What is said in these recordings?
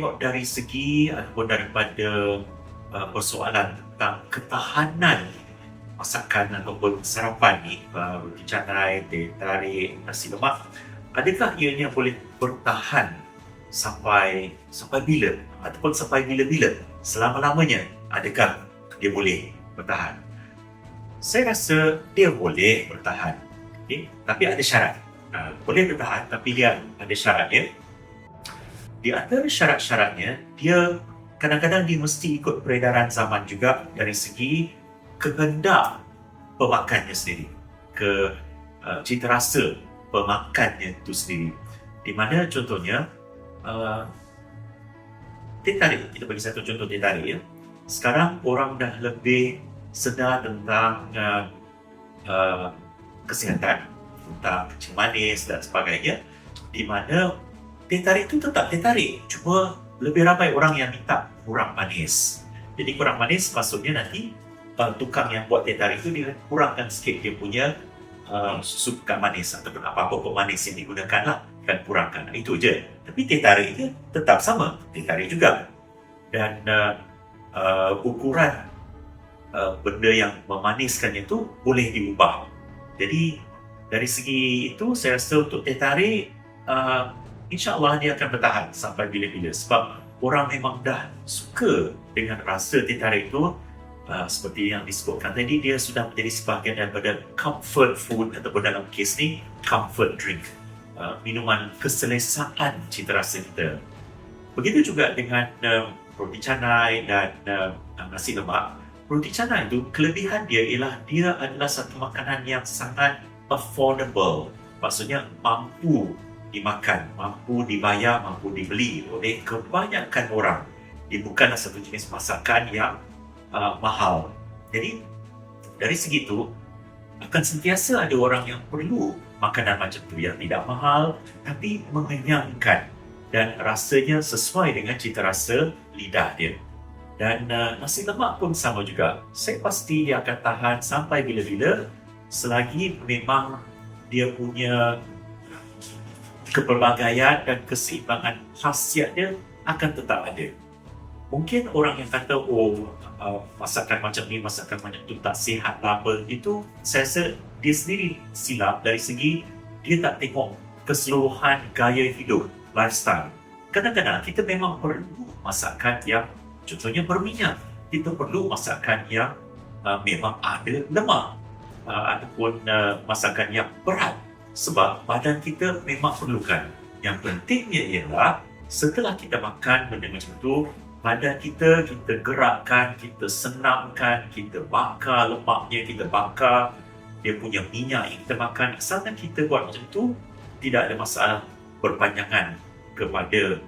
tengok dari segi ataupun daripada uh, persoalan tentang ketahanan masakan ataupun sarapan ni, uh, roti canai, teh tarik, nasi lemak, adakah ianya boleh bertahan sampai sampai bila ataupun sampai bila-bila selama-lamanya adakah dia boleh bertahan? Saya rasa dia boleh bertahan okay? tapi ada syarat. Uh, boleh bertahan tapi dia ada syaratnya di antara syarat-syaratnya dia kadang-kadang dia mesti ikut peredaran zaman juga dari segi kehendak pemakannya sendiri ke uh, cita rasa pemakannya itu sendiri. Di mana contohnya uh, teh tarik kita bagi satu contoh teh tarik ya. Sekarang orang dah lebih sedar tentang uh, uh, kesihatan tentang kecil manis dan sebagainya di mana teh tarik tetap teh tarik. Cuma lebih ramai orang yang minta kurang manis. Jadi kurang manis maksudnya nanti uh, tukang yang buat teh tarik itu dia kurangkan sikit dia punya uh, susu pekat manis ataupun apa-apa pemanis yang digunakan lah. Akan kurangkan. Itu je. Tapi teh tarik itu tetap sama. Teh tarik juga. Dan uh, uh, ukuran uh, benda yang memaniskan itu boleh diubah. Jadi dari segi itu saya rasa untuk teh tarik uh, insyaAllah dia akan bertahan sampai bila-bila sebab orang memang dah suka dengan rasa teh tarik itu uh, seperti yang disebutkan tadi dia sudah menjadi sebahagian daripada comfort food ataupun dalam kes ni comfort drink. Uh, minuman keselesaan cita rasa kita. Begitu juga dengan uh, roti canai dan uh, nasi lemak. Roti canai itu kelebihan dia ialah dia adalah satu makanan yang sangat affordable. Maksudnya mampu dimakan, mampu dibayar, mampu dibeli oleh kebanyakan orang. Dia bukanlah satu jenis masakan yang uh, mahal. Jadi, dari segi itu, akan sentiasa ada orang yang perlu makanan macam tu yang tidak mahal tapi mengenyangkan dan rasanya sesuai dengan cita rasa lidah dia. Dan uh, nasi lemak pun sama juga. Saya pasti dia akan tahan sampai bila-bila selagi memang dia punya kepelbagaian dan keseimbangan khasiat dia akan tetap ada. Mungkin orang yang kata, oh, uh, masakan macam ni, masakan macam tu tak sihat lah apa, itu saya rasa dia sendiri silap dari segi dia tak tengok keseluruhan gaya hidup, lifestyle. Kadang-kadang kita memang perlu masakan yang contohnya berminyak. Kita perlu masakan yang uh, memang ada lemak uh, ataupun uh, masakan yang berat sebab badan kita memang perlukan. Yang pentingnya ialah setelah kita makan benda macam tu, badan kita kita gerakkan, kita senamkan, kita bakar lemaknya, kita bakar dia punya minyak yang kita makan. Asalkan kita buat macam tu, tidak ada masalah berpanjangan kepada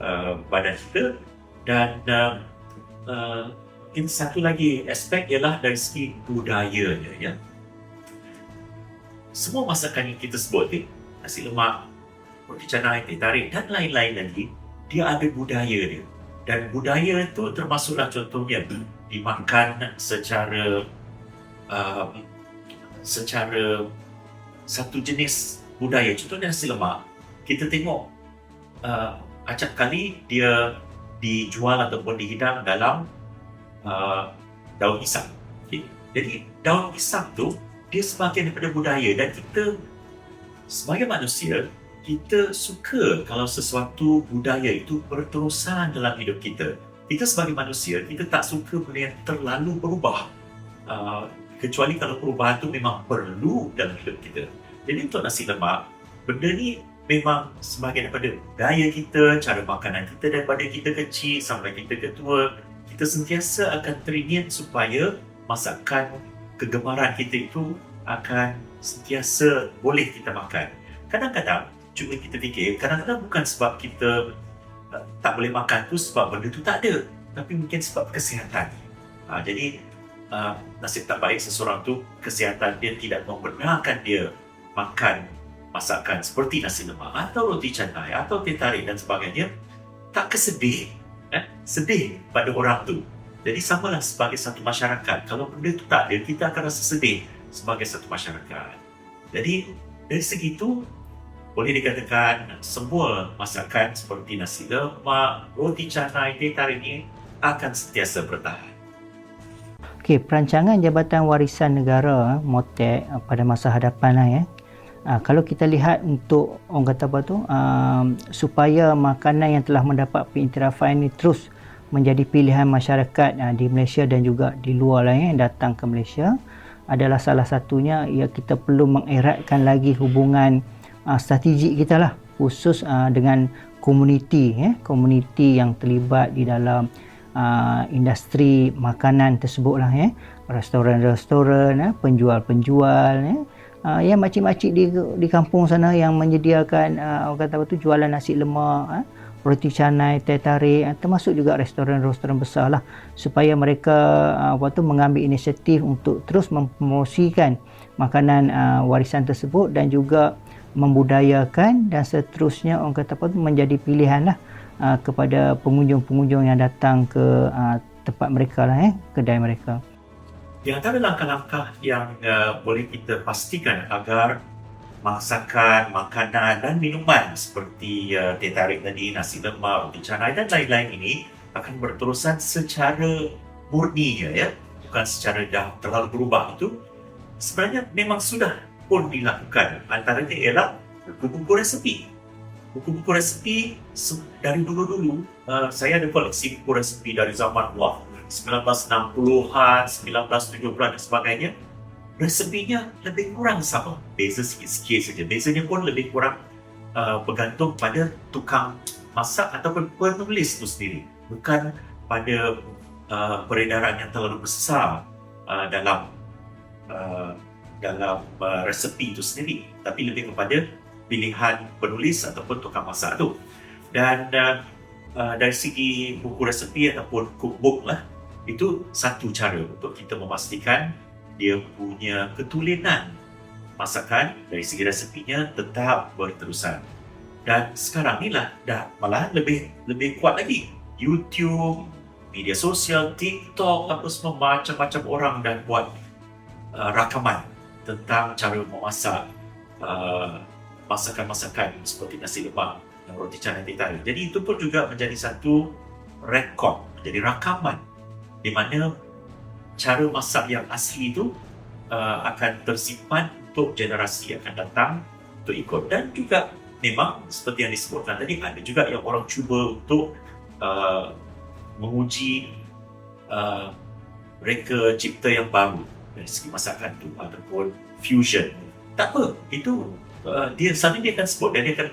uh, badan kita dan uh, uh, satu lagi aspek ialah dari segi budayanya ya semua masakan yang kita sebut ni, nasi lemak, roti canai, teh tarik dan lain-lain lagi, dia ada budaya dia. Dan budaya itu termasuklah contohnya dimakan secara uh, secara satu jenis budaya. Contohnya nasi lemak, kita tengok uh, acap kali dia dijual ataupun dihidang dalam uh, daun pisang. Okay. Jadi daun pisang tu dia sebahagian daripada budaya dan kita sebagai manusia kita suka kalau sesuatu budaya itu berterusan dalam hidup kita. Kita sebagai manusia, kita tak suka benda yang terlalu berubah. Uh, kecuali kalau perubahan itu memang perlu dalam hidup kita. Jadi untuk nasi lemak, benda ni memang sebagai daripada daya kita, cara makanan kita daripada kita kecil sampai kita ketua, kita sentiasa akan teringin supaya masakan kegemaran kita itu akan sentiasa boleh kita makan. Kadang-kadang, cuba kita fikir, kadang-kadang bukan sebab kita uh, tak boleh makan tu sebab benda tu tak ada. Tapi mungkin sebab kesihatan. Uh, jadi, uh, nasib tak baik seseorang tu, kesihatan dia tidak membenarkan dia makan masakan seperti nasi lemak atau roti canai atau teh tarik dan sebagainya. Tak kesedih. Eh? Sedih pada orang tu. Jadi samalah sebagai satu masyarakat. Kalau benda tu tak ada, kita akan rasa sedih sebagai satu masyarakat. Jadi dari segi itu boleh dikatakan semua masakan seperti nasi lemak, roti canai, teh tarik ini akan sentiasa bertahan. Okey, perancangan Jabatan Warisan Negara MOTEC pada masa hadapan lah ya. Uh, kalau kita lihat untuk orang kata apa tu uh, supaya makanan yang telah mendapat pengiktirafan ini terus menjadi pilihan masyarakat uh, di Malaysia dan juga di luar ya, yang datang ke Malaysia adalah salah satunya ya kita perlu mengeratkan lagi hubungan uh, strategik kita lah khusus uh, dengan komuniti ya komuniti yang terlibat di dalam uh, industri makanan tersebut lah ya restoran-restoran ya penjual-penjual ya uh, yang makcik-makcik di di kampung sana yang menyediakan uh, orang kata apa tu jualan nasi lemak uh, roti canai teh tarik uh, termasuk juga restoran-restoran besar lah supaya mereka uh, apa tu mengambil inisiatif untuk terus mempromosikan makanan uh, warisan tersebut dan juga membudayakan dan seterusnya orang kata apa tu menjadi pilihan lah kepada pengunjung-pengunjung yang datang ke tempat mereka lah eh kedai mereka. Di antara langkah-langkah yang uh, boleh kita pastikan agar masakan, makanan dan minuman seperti uh, teh tarik tadi, nasi lemak, roti canai dan lain-lain ini akan berterusan secara murni ya, bukan secara dah terlalu berubah itu. Sebenarnya memang sudah pun dilakukan. Antaranya ialah buku-buku resepi. Buku-buku resepi dari dulu-dulu uh, saya ada koleksi buku resepi dari zaman wah 1960-an, 1970-an dan sebagainya, resepinya lebih kurang sama. Beza sikit-sikit saja. Bezanya pun lebih kurang uh, bergantung pada tukang masak ataupun penulis itu sendiri. Bukan pada uh, peredaran yang terlalu besar uh, dalam uh, dalam uh, resepi itu sendiri. Tapi lebih kepada pilihan penulis ataupun tukang masak itu. Dan uh, uh, dari segi buku resepi ataupun cookbook lah, itu satu cara untuk kita memastikan dia punya ketulinan masakan dari segi resepinya tetap berterusan. Dan sekarang ni lah dah malah lebih lebih kuat lagi. YouTube, media sosial, TikTok, apa semua macam-macam orang dah buat uh, rakaman tentang cara memasak uh, masakan-masakan seperti nasi lemak dan roti canai teh Jadi itu pun juga menjadi satu rekod, jadi rakaman di mana cara masak yang asli itu uh, akan tersimpan untuk generasi yang akan datang untuk ikut. Dan juga memang seperti yang disebutkan tadi ada juga yang orang cuba untuk uh, menguji uh, reka cipta yang baru. Dari segi masakan tu ataupun fusion. Tak apa itu uh, dia selalu dia akan sebut dan dia akan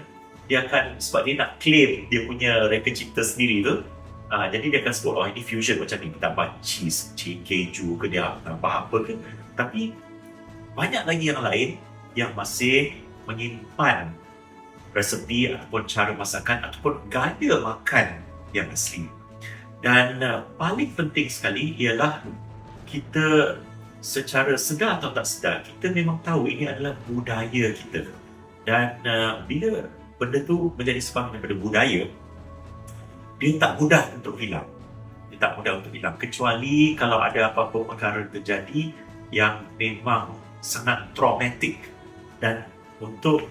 dia akan sebab dia nak claim dia punya reka cipta sendiri tu Uh, jadi dia akan sebut, oh ini fusion macam ni, tambah cheese, cheese, keju ke dia, tambah apa ke. Tapi banyak lagi yang lain yang masih menyimpan resepi ataupun cara masakan ataupun gaya makan yang asli. Dan uh, paling penting sekali ialah kita secara sedar atau tak sedar, kita memang tahu ini adalah budaya kita. Dan uh, bila benda tu menjadi sebab daripada budaya, dia tak mudah untuk hilang. Dia tak mudah untuk hilang. Kecuali kalau ada apa-apa perkara terjadi yang memang sangat traumatik. Dan untuk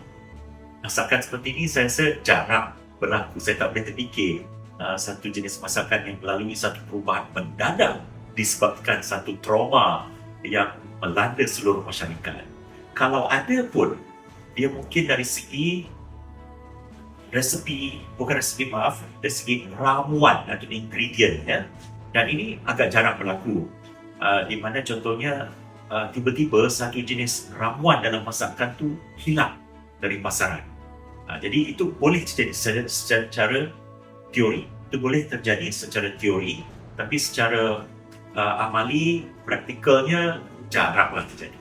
masakan seperti ini, saya rasa jarang berlaku. Saya tak boleh terfikir uh, satu jenis masakan yang melalui satu perubahan mendadak disebabkan satu trauma yang melanda seluruh masyarakat. Kalau ada pun, dia mungkin dari segi resepi bukan resepi maaf segi ramuan atau ingredient ya. Dan ini agak jarang berlaku. Uh, di mana contohnya uh, tiba-tiba satu jenis ramuan dalam masakan tu hilang dari pasaran. Uh, jadi itu boleh terjadi secara, secara teori. Itu boleh terjadi secara teori tapi secara uh, amali praktikalnya jaranglah terjadi